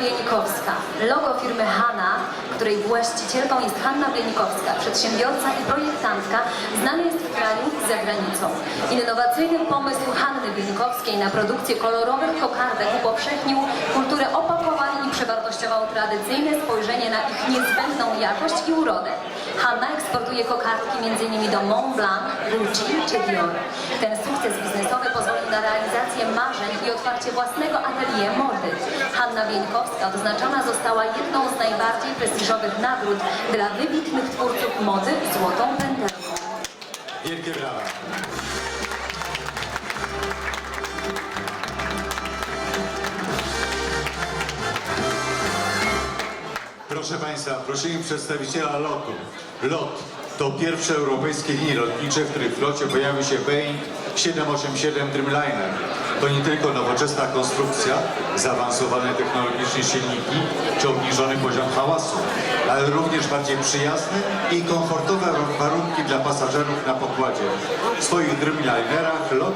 Bienikowska. Logo firmy Hanna, której właścicielką jest Hanna Bienikowska, przedsiębiorca i projektantka, znany jest w kraju i za granicą. Innowacyjny pomysł Hanny Bienikowskiej na produkcję kolorowych kokardek upowszechnił kulturę opakowań i przewartościował tradycyjne spojrzenie na ich niezbędną jakość i urodę. Hanna eksportuje kokardki m.in. do Mont Blanc, Gucci czy Dior. Ten sukces biznesowy pozwolił na realizację marzeń i otwarcie własnego atelier mody. Hanna Bieńkowska odznaczona została jedną z najbardziej prestiżowych nagród dla wybitnych twórców mody Złotą Pętelką. Wielkie brawa. Proszę Państwa, prosimy przedstawiciela lotu. LOT to pierwsze europejskie linie lotnicze, w których w flocie pojawił się Boeing 787 Dreamliner. To nie tylko nowoczesna konstrukcja, zaawansowane technologicznie silniki czy obniżony poziom hałasu, ale również bardziej przyjazne i komfortowe warunki dla pasażerów na pokładzie. W swoich Dreamlinerach LOT